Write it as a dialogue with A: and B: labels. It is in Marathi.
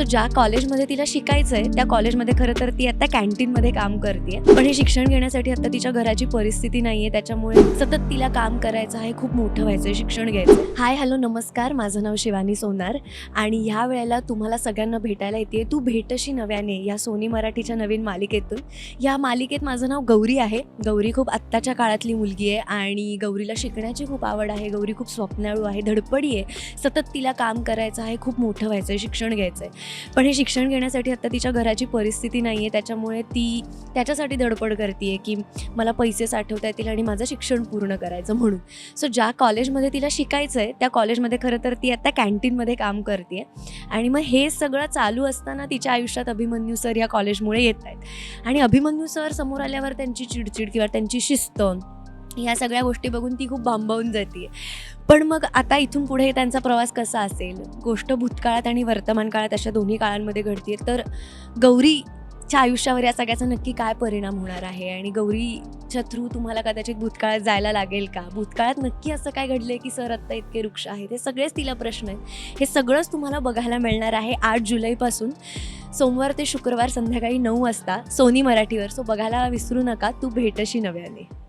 A: सो ज्या कॉलेजमध्ये तिला शिकायचं आहे त्या कॉलेजमध्ये खरं तर ती आता कॅन्टीनमध्ये काम करते पण हे शिक्षण घेण्यासाठी आता तिच्या घराची परिस्थिती नाही आहे त्याच्यामुळे सतत तिला काम करायचं आहे खूप मोठं व्हायचं आहे शिक्षण घ्यायचं हाय हॅलो नमस्कार. माझं नाव शिवानी सोनार. आणि ह्या वेळेला तुम्हाला सगळ्यांना भेटायला येते तू भेटशी नव्याने या सोनी मराठीच्या नवीन मालिकेतून. या मालिकेत माझं नाव गौरी आहे. गौरी खूप आत्ताच्या काळातली मुलगी आहे आणि गौरीला शिकण्याची खूप आवड आहे. गौरी खूप स्वप्नाळू आहे धडपडी आहे. सतत तिला काम करायचं आहे खूप मोठं व्हायचं आहे शिक्षण घ्यायचं आहे पण हे शिक्षण घेण्यासाठी आता तिच्या घराची परिस्थिती नाही आहे त्याच्यामुळे ती त्याच्यासाठी धडपड करते आहे की मला पैसे साठवता येतील आणि माझं शिक्षण पूर्ण करायचं म्हणून. सो ज्या कॉलेजमध्ये तिला शिकायचं आहे त्या कॉलेजमध्ये खरं तर ती आता कॅन्टीनमध्ये काम करते आणि मग हे सगळं चालू असताना तिच्या आयुष्यात अभिमन्यू सर या कॉलेजमुळे येत आहेत आणि अभिमन्यू सर समोर आल्यावर त्यांची चिडचिड किंवा त्यांची शिस्त ह्या सगळ्या गोष्टी बघून ती खूप भांबावून जाते पण मग आता इथून पुढे त्यांचा प्रवास कसा असेल? गोष्ट भूतकाळात आणि वर्तमान काळात अशा दोन्ही काळांमध्ये घडते तर गौरीच्या आयुष्यावर या सगळ्याचा नक्की काय परिणाम होणार आहे? आणि गौरीच्या थ्रू तुम्हाला कदाचित भूतकाळात जायला लागेल का? भूतकाळात नक्की असं काय घडलंय की सर आत्ता इतके वृक्ष आहेत? हे सगळेच तिला प्रश्न आहेत. हे सगळंच तुम्हाला बघायला मिळणार आहे आठ जुलैपासून. सोमवार ते शुक्रवार संध्याकाळी नऊ वाजता. सोनी मराठीवर. सो बघायला विसरू नका. तू भेटशी नव्याने.